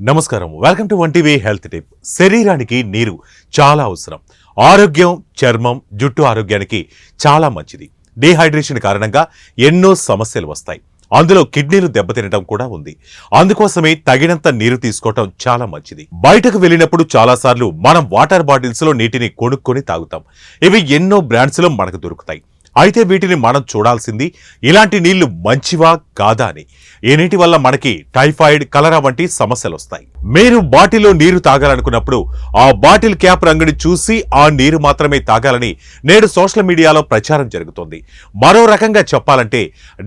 నమస్కారం welcome to one TV health tip శరీరానికి నీరు చాలా అవసరం. ఆరోగ్యం చర్మం జుట్టు ఆరోగ్యానికి చాలా మంచిది. డీహైడ్రేషన్ కారణంగా ఎన్నో సమస్యలు వస్తాయి. అందులో కిడ్నీలు దెబ్బతినడం కూడా ఉంది. అందుకోసమే తగినంత నీరు తీసుకోవటం చాలా మంచిది. బయటకు వెళ్ళినప్పుడు చాలాసార్లు మనం వాటర్ బాటిల్స్లో నీటిని కొనుక్కొని తాగుతాం. ఇవి ఎన్నో బ్రాండ్స్లో మనకు దొరుకుతాయి. అయితే వీటిని మనం చూడాల్సింది ఇలాంటి నీళ్ళు మంచివా కాదా అని. ఈ నీటి వల్ల మనకి టైఫాయిడ్ కలరా వంటి సమస్యలు వస్తాయి మీరు బాటిల్లో నీరు తాగాలనుకున్నప్పుడు ఆ బాటిల్ క్యాప్ రంగుని చూసి ఆ నీరు మాత్రమే తాగాలని నేడు సోషల్ మీడియాలో ప్రచారం జరుగుతోంది. మరో రకంగా చెప్పాలంటే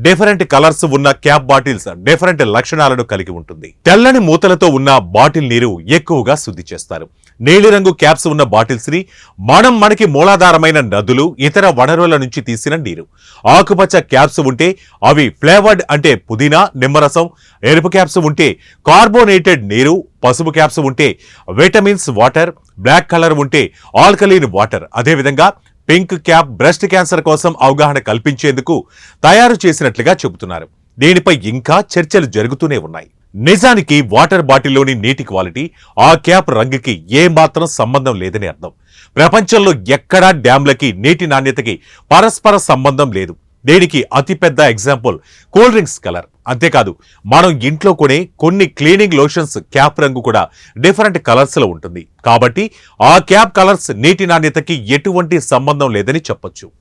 డిఫరెంట్ కలర్స్ ఉన్న క్యాప్ బాటిల్స్ డిఫరెంట్ లక్షణాలను కలిగి ఉంటుంది. తెల్లని మూతలతో ఉన్న బాటిల్ నీరు ఎక్కువగా శుద్ధి చేస్తారు. నీలిరంగు క్యాప్స్ ఉన్న బాటిల్స్ని మనం మనకి మూలాధారమైన నదులు ఇతర వనరుల నుంచి తీసిన నీరు. ఆకుపచ్చ క్యాప్స్ ఉంటే అవి ఫ్లేవర్డ్ అంటే పుదీనా నిమ్మరసం ఎరుపు క్యాప్స్ ఉంటే కార్బోనేటెడ్ నీరు పసుపు క్యాప్స్ ఉంటే విటమిన్స్ వాటర్ బ్లాక్ కలర్ ఉంటే ఆల్కలీన్ వాటర్. అదేవిధంగా పింక్ క్యాప్ బ్రెస్ట్ క్యాన్సర్ కోసం అవగాహన కల్పించేందుకు తయారు చేసినట్లుగా చెబుతున్నారు. దీనిపై ఇంకా చర్చలు జరుగుతూనే ఉన్నాయి. నిజానికి వాటర్ బాటిల్లోని నీటి క్వాలిటీ ఆ క్యాప్ రంగుకి ఏమాత్రం సంబంధం లేదని అర్థం. ప్రపంచంలో ఎక్కడా డ్యాంలకి నీటి నాణ్యతకి పరస్పర సంబంధం లేదు. దీనికి అతిపెద్ద ఎగ్జాంపుల్ కూల్ డ్రింక్స్ కలర్. అంతేకాదు మనం ఇంట్లో కొనే కొన్ని క్లీనింగ్ లోషన్స్ క్యాప్ రంగు కూడా డిఫరెంట్ కలర్స్లో ఉంటుంది. కాబట్టి ఆ క్యాప్ కలర్స్ నీటి నాణ్యతకి ఎటువంటి సంబంధం లేదని చెప్పొచ్చు.